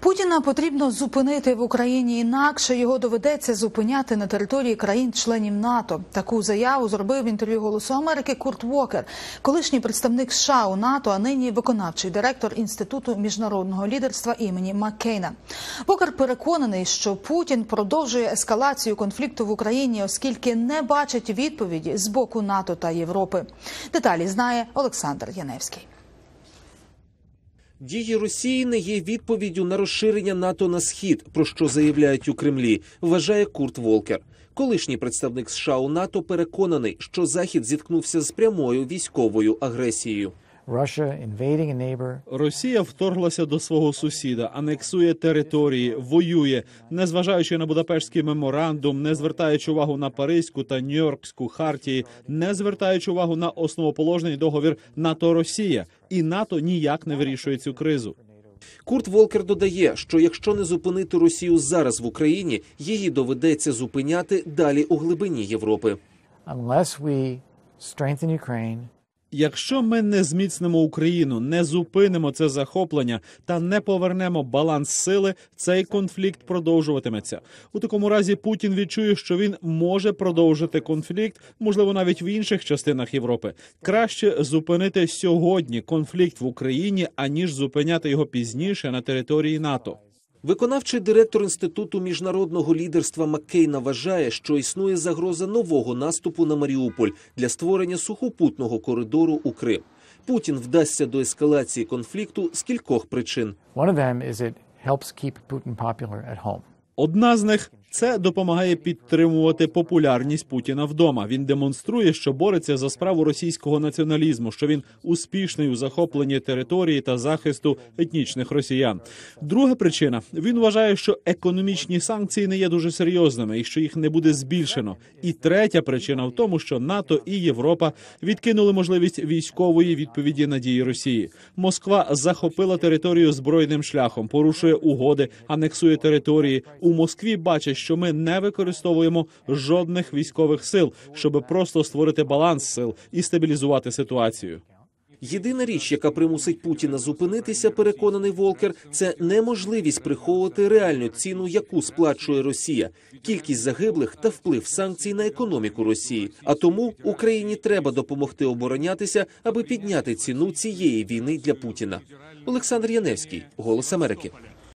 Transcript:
Путіна потрібно зупинити в Україні інакше його доведеться зупиняти на території країн-членів НАТО. Таку заяву зробив в інтерв'ю Голосу Америки Курт Вокер, колишній представник США у НАТО, а нині виконавчий директор інституту міжнародного лідерства імені Маккейна. Вокер переконаний, що Путін продовжує ескалацію конфлікту в Україні, оскільки не бачить відповіді з боку НАТО та Європи. Деталі знає Олександр Яневський. Дії Росії не є відповіддю на розширення НАТО на схід, про що заявляють у Кремлі, вважає Курт Волкер. Колишній представник США у НАТО переконаний, що Захід зіткнувся з прямою військовою агресією. Russia invading Росія вторглася до свого сусіда, анексує території, воює, незважаючи на Будапештський меморандум, не звертаючи увагу на Паризьку та Нью-Йоркську хартії, не звертаючи увагу на основоположний договір НАТО-Росія, і НАТО ніяк не вирішує цю кризу. Курт Волкер додає, що якщо не зупинити Росію зараз в Україні, її доведеться зупиняти далі у глибині Європи. Якщо ми не зміцнимо Україну, не зупинимо це захоплення та не повернемо баланс сили, цей конфлікт продовжуватиметься. У такому разі Путін відчує, що він може продовжити конфлікт, можливо, навіть в інших частинах Європи. Краще зупинити сьогодні конфлікт в Україні, аніж зупиняти його пізніше на території НАТО. Виконавчий директор інституту міжнародного лідерства Маккейна вважає, що існує загроза нового наступу на Маріуполь для створення сухопутного коридору у Крим. Путін вдасться до ескалації конфлікту з кількох причин. Одна з них це допомагає підтримувати популярність Путіна вдома. Він демонструє, що бореться за справу російського націоналізму, що він успішний у захопленні території та захисту етнічних росіян. Друга причина він вважає, що економічні санкції не є дуже серйозними і що їх не буде збільшено. І третя причина в тому, що НАТО і Європа відкинули можливість військової відповіді на дії Росії. Москва захопила територію збройним шляхом, порушує угоди, анексує території. У Москві бачать, що ми не використовуємо жодних військових сил, щоб просто створити баланс сил і стабілізувати ситуацію. Єдина річ, яка примусить Путіна зупинитися, переконаний Волкер, це неможливість приховувати реальну ціну, яку сплачує Росія, кількість загиблих та вплив санкцій на економіку Росії. А тому Україні треба допомогти оборонятися, аби підняти ціну цієї війни для Путіна. Олександр Яневський, Голос Америки.